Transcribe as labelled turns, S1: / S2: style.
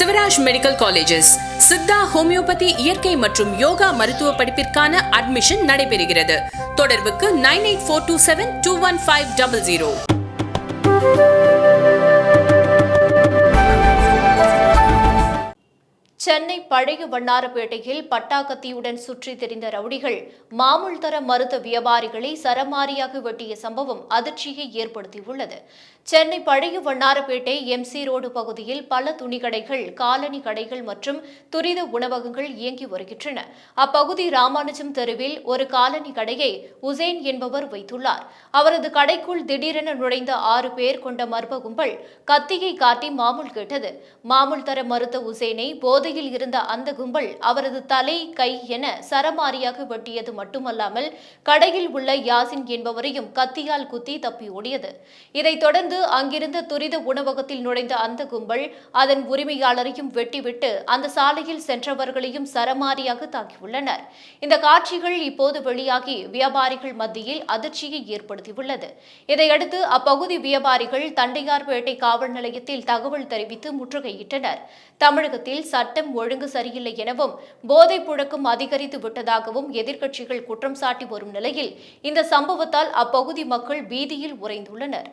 S1: Sivaraj medical colleges. Siddha homeopathy இயற்கை மற்றும் யோகா மருத்துவ படிப்பிற்கான அட்மிஷன் நடைபெறுகிறது. தொடர்புக்கு nine eight four two seven two one five double zero.
S2: Chennai பழைய வண்ணாரப்பேட்டையில் பட்டாக்கத்தியுடன் சுற்றி திரிந்த ரவுடிகள் மாமூல் தர மருத்துவ வியாபாரிகளை சரமாரியாக வெட்டிய சம்பவம் அதிர்ச்சியை ஏற்படுத்தியுள்ளது. சென்னை பழைய வண்ணாரப்பேட்டை எம்சி ரோடு பகுதியில் பல துணிக்கடைகள் காலணி கடைகள் மற்றும் துரித உணவகங்கள் இயங்கி வருகின்றன. அப்பகுதி ராமானுஜம் தெருவில் ஒரு காலனி கடையை உசேன் என்பவர் வைத்துள்ளார். அவரது கடைக்குள் திடீரென நுழைந்த ஆறு பேர் கொண்ட மர்ம கும்பல் கத்தியை காட்டி மாமூல் கேட்டது. மாமூல் தர மறுத்த உசேனை போதை போதையில் இருந்த அந்த கும்பல் அவரது தலை கை என சரமாரியாக வெட்டியது மட்டுமல்லாமல் கடையில் உள்ள யாசின் என்பவரையும் கத்தியால் குத்தி தப்பி ஓடியது. இதைத் தொடர்ந்து அங்கிருந்த துரித உணவகத்தில் நுழைந்த அந்த கும்பல் அதன் உரிமையாளரையும் வெட்டிவிட்டு அந்த சாலையில் சென்றவர்களையும் சரமாரியாக தாக்கியுள்ளனர். இந்த காட்சிகள் இப்போது வெளியாகி வியாபாரிகள் மத்தியில் அதிர்ச்சியை ஏற்படுத்தியுள்ளது. இதையடுத்து அப்பகுதி வியாபாரிகள் தண்டையார்பேட்டை காவல் நிலையத்தில் தகவல் தெரிவித்து முற்றுகையிட்டனர். தமிழகத்தில் சட்ட சட்டம் ஒழுங்கு சரியில்லை எனவும் போதைப் புழக்கம் அதிகரித்து விட்டதாகவும் எதிர்க்கட்சிகள் குற்றம் சாட்டி வரும் நிலையில் இந்த சம்பவத்தால் அப்பகுதி மக்கள் பீதியில் உறைந்துள்ளனர்.